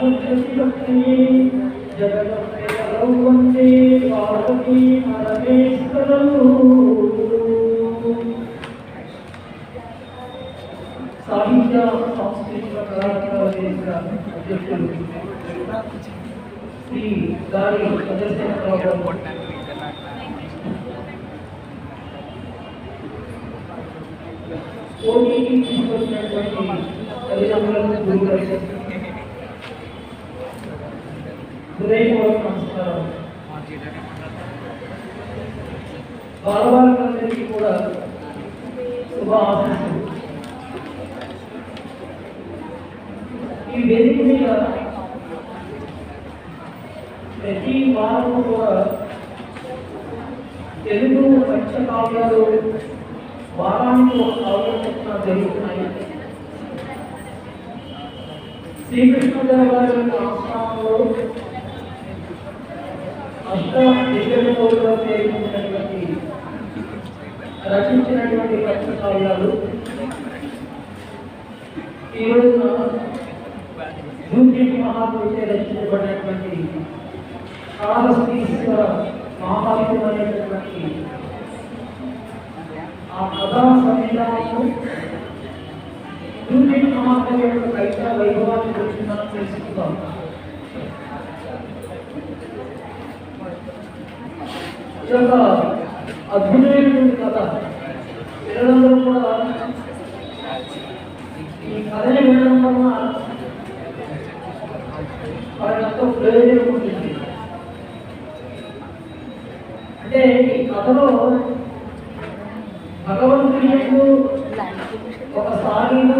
वासवत्यतिभक्तिये जगदम्बिकलौ वन्दे पार्वती परमेश्वरौ సాహిత్య సాంస్కృతిక కళాకారుల వేదిక అధ్యక్షులు శ్రీ గారి చంద్రశేఖరరావు గారు పోటీకి తీసుకొచ్చినటువంటి తల్లిదండ్రులకు గురువులకు హృదయపూర్వక నమస్కారం. బాలబాలికలందరికీ కూడా శుభ ఆశిస్తులు ఈ వేదిక మీద ప్రతి వారం కూడా తెలుగు పక్ష కావ్యాలు వారానికి ఒక కావ్యం చొప్పున జరుగుతున్నాయి. శ్రీకృష్ణదేవ గారి యొక్క ఆస్థానంలో అష్ట దివ్యములుగా పేర్కొన్నటువంటి రచించినటువంటి పంచకావ్యాలు ఈ రోజున దూర్జటి మహాపురుషే రచించబడినటువంటి కాళహస్తీశ్వర మహాభారతం అనేటటువంటి ఆ కథా సన్నిధానము దూర్జటి మహాకవి యొక్క కవిత వైభవాన్ని గురించి మనం తెలుసుకుందాం. ఇది అద్భుతమైనటువంటి కథ. పిల్లలందరూ కూడా ఈ కథని వినడం వలన వారికి ఎంతో ప్రయోజనం ఉంటుంది. అంటే ఈ కథలో భగవంతుడు ఒక సాగిను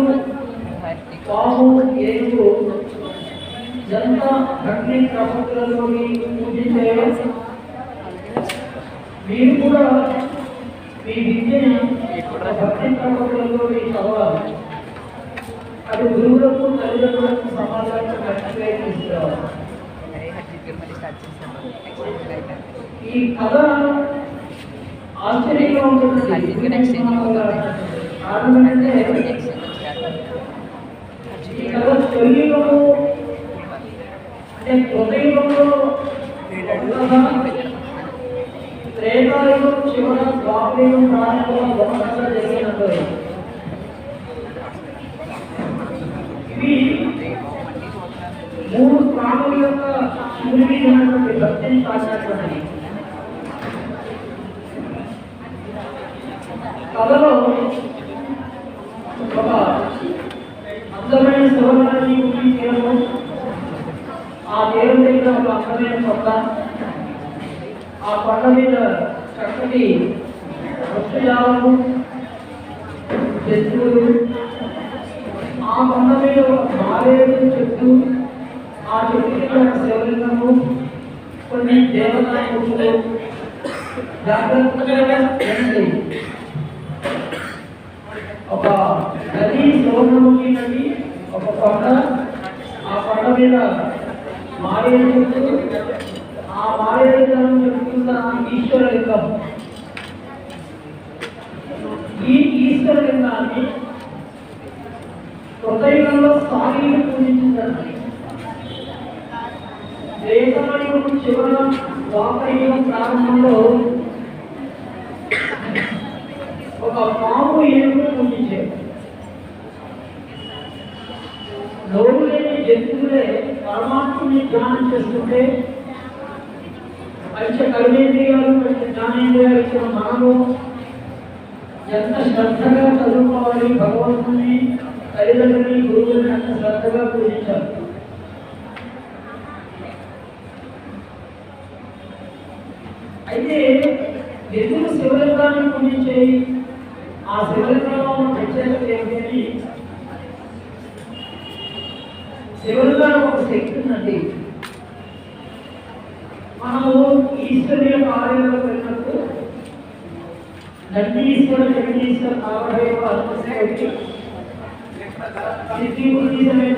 పాము ఏనుగు జంత భక్తి ప్రపత్రులలోని పూజించేయడం నేను కూడా మీ విద్యను భక్తి ప్రపత్రులలోని చదవాలి అది గురువులకు తల్లిదండ్రులకు సమాజానికి మంచిగా తీసుకురావాలి. ఈ కథ ఆశ్చర్యంగా ఉంటుంది కారణం అంటే ఈ కథ తొలిలో అంటే హృదయంలో త్రేతాయుగం చివర ద్వాపరయుగం ప్రారంభంలో ఒక కథ జరిగినట్టు ఇవి మూడు ప్రాణుల యొక్క శివుడికి ఉన్నటువంటి భక్తిని సాధించినటువంటి కథలో ఒక అందమైన శివరాజీ ఉంది తీరము ఆ తీరం దగ్గర ఒక అందమైన కొండ ఆ కొండ మీద చక్కటి వృక్షజాలము చెట్లు ఆ కొండ మీద మారేడు చెట్టు ఆ చెట్టు కింద శివలింగము కొన్ని దేవతలు జాగ్రత్తగా ఒక నది సోమముఖి నది ఒక కొండ ఆ కొండ మీద మారేడు చెట్టు. ఆ మారేడు జలం ఈ ఈశ్వర లింగాన్ని ఈశ్వరలింగాన్ని యుగంలో స్వామిని పూజించారు రేతమయుగం చివర ద్వాపరయుగం ప్రారంభంలో ఒక పాము ఏనుగు పూజించారు. నోరు లేని జంతువులే పరమాత్మని ధ్యానం చేస్తుంటే పంచ కర్మేంద్రియాలు పంచ జ్ఞానేంద్రియాలు ఇచ్చిన మనము ఎంత శ్రద్ధగా చదువుకోవాలి భగవంతుని తల్లిదండ్రులని గురువుని అంత శ్రద్ధగా పూజించాలి. అయితే ఎందుకు శివలింగాన్ని పూజించే ఆ శివలింగంలో ఉన్న ప్రత్యేకత ఏమిటి శివలింగానికి ఒక శక్తి ఉందండి. మనము ఈశ్వరు యొక్క ఆలయంలోకి వెళ్ళినప్పుడు నందీశ్వర జగదీశ్వర కావడేవ అనుకోటి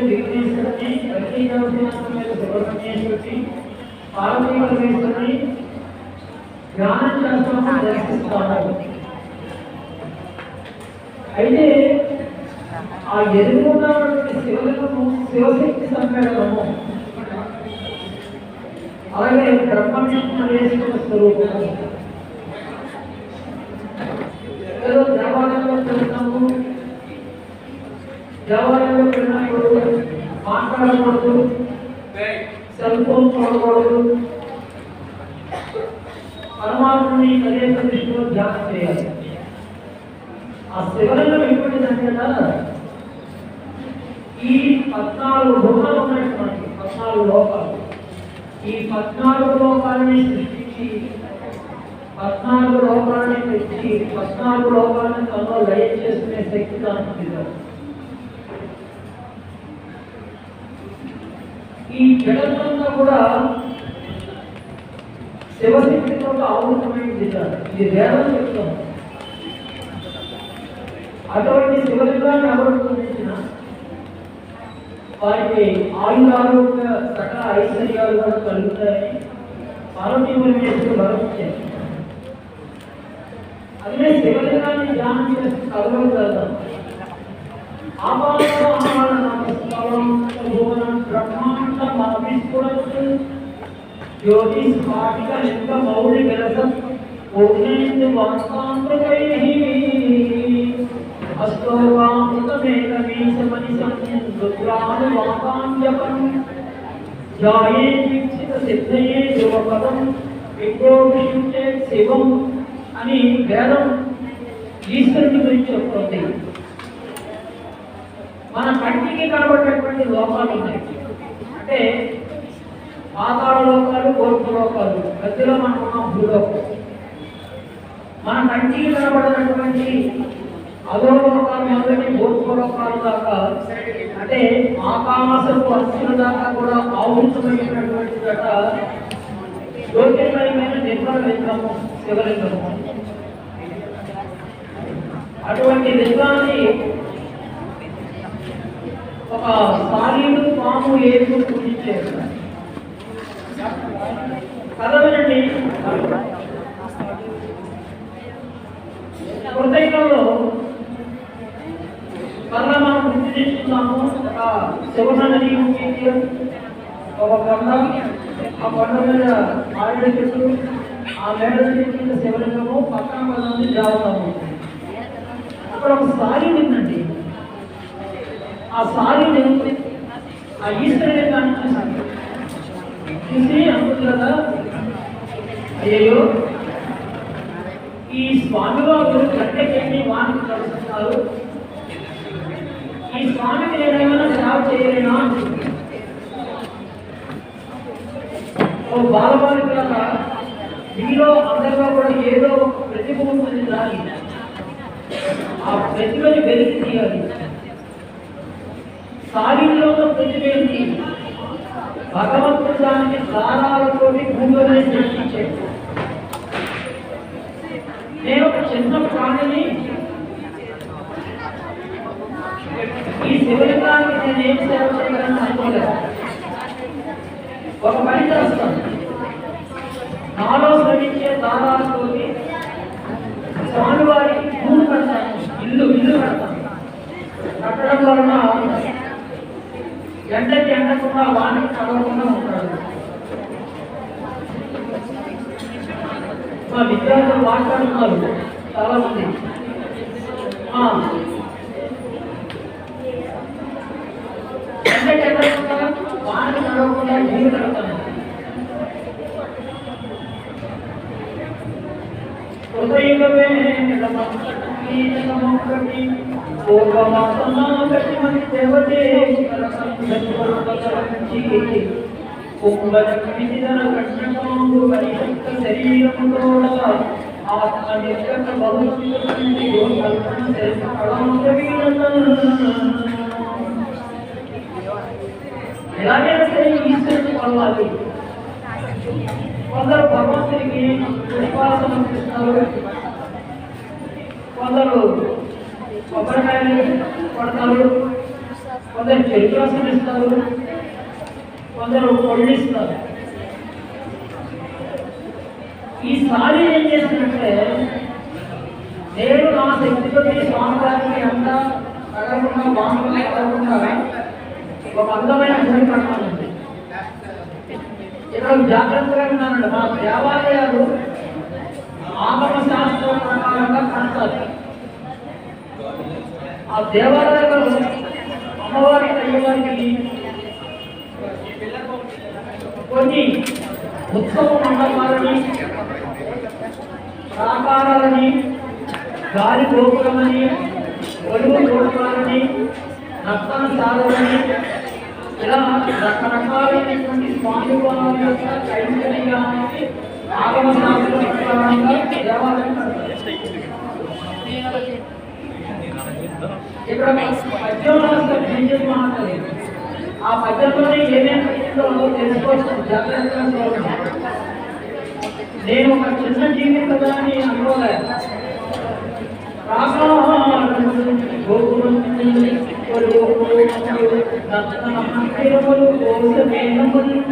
విఘ్నేశ్వరుని లక్ష్మీనరసింహ సుబ్రహ్మణ్యేశ్వరుని పార్వతీ పరమేశ్వరుని ధ్యానం చేస్తాము దర్శిస్తాము అయితే ఆ ఎదురున్నటువంటి శివలింగము శివశక్తి సమ్మేళనము అలాగే బ్రహ్మవిష్ణుమేశ్వర స్వరూపము ఏదో దేవాలయంలో వెళ్తాము దేవాలయంలో వెళ్ళినప్పుడు మాట్లాడకూడదు సెల్ ఫోన్ చూడకూడదు పరమాత్మని అనేక దృష్టిలో ధ్యానం చేయాలి ఆ శివలింగం ఎటువంటిదంటే ఈ పద్నాలుగు భూమాలు ఉన్నాయి పద్నాలుగు లోకాలు ఈ పద్నాలుగు లోకాలని సృష్టించి పద్నాలుగు లోకాలని తెచ్చి పద్నాలుగు లోకాలను తనలో లయ చేసుకునే శక్తి దానికి ఈ జగత్తంతా కూడా శివశక్తితో ఆవృతమైంది ఇది వేదం చెప్తాం. అటువంటి శివలింగాన్ని ఎవరు పూజించిన వారికి ఆయుర ఆరోగ్య సకల ఐశ్వర్యాలు కూడా కలుగుతాయని పార్వతీ పరమేశ్వరుడు వరమించారు అదే శివలింగాన్ని ధ్యానం చేసి కలవలు వెళ్దాం ఆపాదన ఆపాదన భువనం బ్రహ్మాండం అవిస్ఫురత్ జ్యోతి స్ఫాటిక లింగ మౌలి విరసం పూర్ణేందు వాస్తాంతకైః అస్తో వామృతమేకమీశమనిశం రుద్రాను వాకాంజపం జాయే దీక్షిత సిద్ధయే ధ్రువపదం విప్రోభిషించే శివం అని వేదం ఈశ్వరుని గురించి చెప్తుంది మన కంటికి కనబడేటువంటి లోకాలు ఉన్నాయి అంటే పాతాళ లోకాలు కోర్పు లోకాలు మధ్యలో మనం ఉన్నాం భూలోకం మన కంటికి కనబడినటువంటి అధోలోకాన్ని మొదటి భూలోకాలు దాకా అంటే ఆకాశపు అంచుల దాకా కూడా ఆవృతమైనటువంటి గట జ్యోతిర్మయమైన నిర్మల లింగము శివలింగము. అటువంటి లింగాన్ని ఒక సాలీడు పాము ఏదో పూజించారు కథ వినండి హృదయంలో మరలా మనం గుర్తు చేసుకున్నాము ఒక శివన నది ఉంది ఒక కొండ ఆ కొండ మీద మారేడు చెట్టు ఆ మేడ చెట్టు శివలింగము పక్కన పదండి దేవతము అక్కడ ఒక సారీ ఉందండి ఆ సారీని ఆ ఈశ్వరుని దాన్ని చూసి అనుకుంది కదా అయ్యో ఈ స్వామివారు గంటకెళ్ళి వానికి కలుస్తున్నారు ఈ స్వామికి నేను ఏమైనా సేవ చేయలేనా ఓ బాలబాలికలాగా మీలో అందరిలో కూడా ఏదో ప్రతిభ ఉంటుంది దాని ఆ ప్రతిభని వెలికి తీయాలి. సాగిలో ఉన్న ప్రతిభ ఏంటి? భగవంతుడు దానికి దారాలతో భూమిని సృష్టించాడు. నేను ఒక చిన్న ప్రాణిని ఈ నేను ఏం సేవ చేయగలను అనుకోలేదు ఒక పని చేస్తాను నాలో శ్రమించే దారాలతో స్వామివారి భూమి కడతాను ఇల్లు ఇల్లు కడతాను కట్టడం వలన ఎండకి ఎండకుండా వానికి చదవకుండా ఉంటాడు మా విద్యార్థులు మాట్లాడుతున్నారు. చాలా సరే ఈశ్వరుని కొలవాలి కొందరు భగవంతునికి పుష్పాలు సమర్పిస్తారు కొందరు కొబ్బరికాయలు కొడతారు కొందరు చెరుకు రసం ఇస్తారు కొందరు పళ్ళు ఇస్తారు. ఈసారి ఏం చేసినట్టే నేను నా శక్తితో స్వామివారికి అంతా కడగకుండా బాగుంటుంది కడగకుండా ఒక అందమైన గుడి కట్టాలండి ఇక్కడ జాగ్రత్తగా ఉన్నానండి మా దేవాలయాలు ఆగమ శాస్త్రం ప్రకారంగా కడతారు. ఆ దేవాలయంలో అమ్మవారి అయ్యవారికి కొన్ని ఉత్సవ మండపాలని ప్రాకారాలని గాలి గోపురమని ఒడుగు గోపురాలని రక్తన సాధనని ఇలా రకరకాలైనటువంటి స్వామి వారి యొక్క కైంకర్యానికి ఆగమ శాస్త్ర ప్రకారంగా దేవాలయం కడతారు. ఇక్కడ పద్యంలో బీజం మాట్లాడి ఆ పద్యంలోనే ఏమేమి పద్యంలో తెలుసుకోవచ్చు జాగ్రత్తగా చూడండి నేను ఒక చిన్న జీవి కదా అని అనుకోలేదు చాలా మేడల పడిన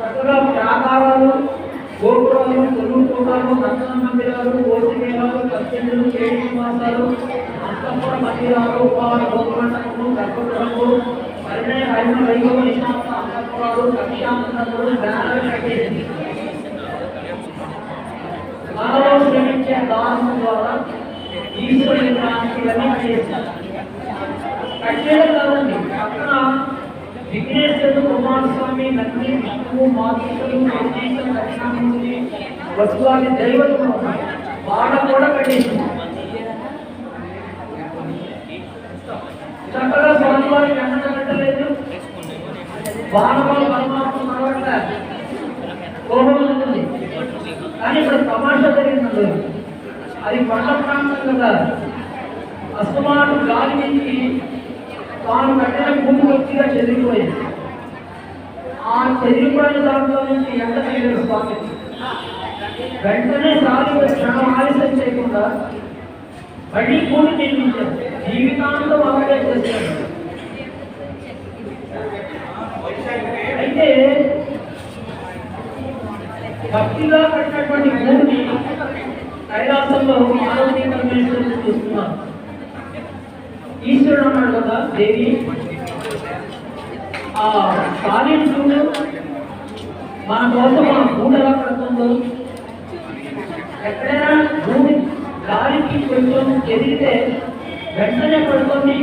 చక్కగా ప్రాకారాలు గోపురాలు తొలుగుకోటాలు రత్న మందిరాలు ఓసిమేళాలు కత్యందులు చేయి మాసాలు అంతఃపుర మందిరాలు ఉపాల గోపురంటము గర్భగృహము పరిణయ హరిమ వైభవ నిశాంత అంతఃపురాలు కక్ష్యాంతరములు శ్రమించే దానం ద్వారా ఈశ్వరుని విగ్రహానికి చేస్తారు చేశారు కట్టేయడం కాదండి పక్కన విఘ్నేశ్వరుడు కుమారస్వామి నంది విష్ణువు మాతృలు వెంకటేశ్వర దక్షిణామూర్తి వసువాది కూడా కట్టేసింది చక్కగా స్వామివారి వెంట పెట్టలేదు. వానవాళ్ళు పరమాత్మ నడవట్లే కోపం ఉంటుంది. కానీ ఇప్పుడు తమాషా జరిగిందండి. అది కొండ ప్రాంతం కదా. అస్తమాటు గాలి నుంచి తాను కట్టిన భూమి వచ్చిగా చెదిరిపోయింది. ఆ చెదిరిపోయిన దాంట్లో నుంచి ఎండ తీయలేదు స్వామి? వెంటనే సారి క్షణం ఆలస్యం చేయకుండా మళ్ళీ భూమి నిర్మించారు. జీవితాంతం అలాగే చేశారు. అయితే భక్తిగా కట్టినటువంటి భూమిని కైలాసంలో పార్వతీ పరమేశ్వరుడు చూస్తున్నారు ఈశ్వరుడు అన్నాడు కదా దేవి? ఆ కాళీని చూడు మన కోసం మన భూమి ఎలా పడుతుందో ఎక్కడైనా భూమి గాలికి కొంచెం ఎదిగితే వెంటనే పడుతుంది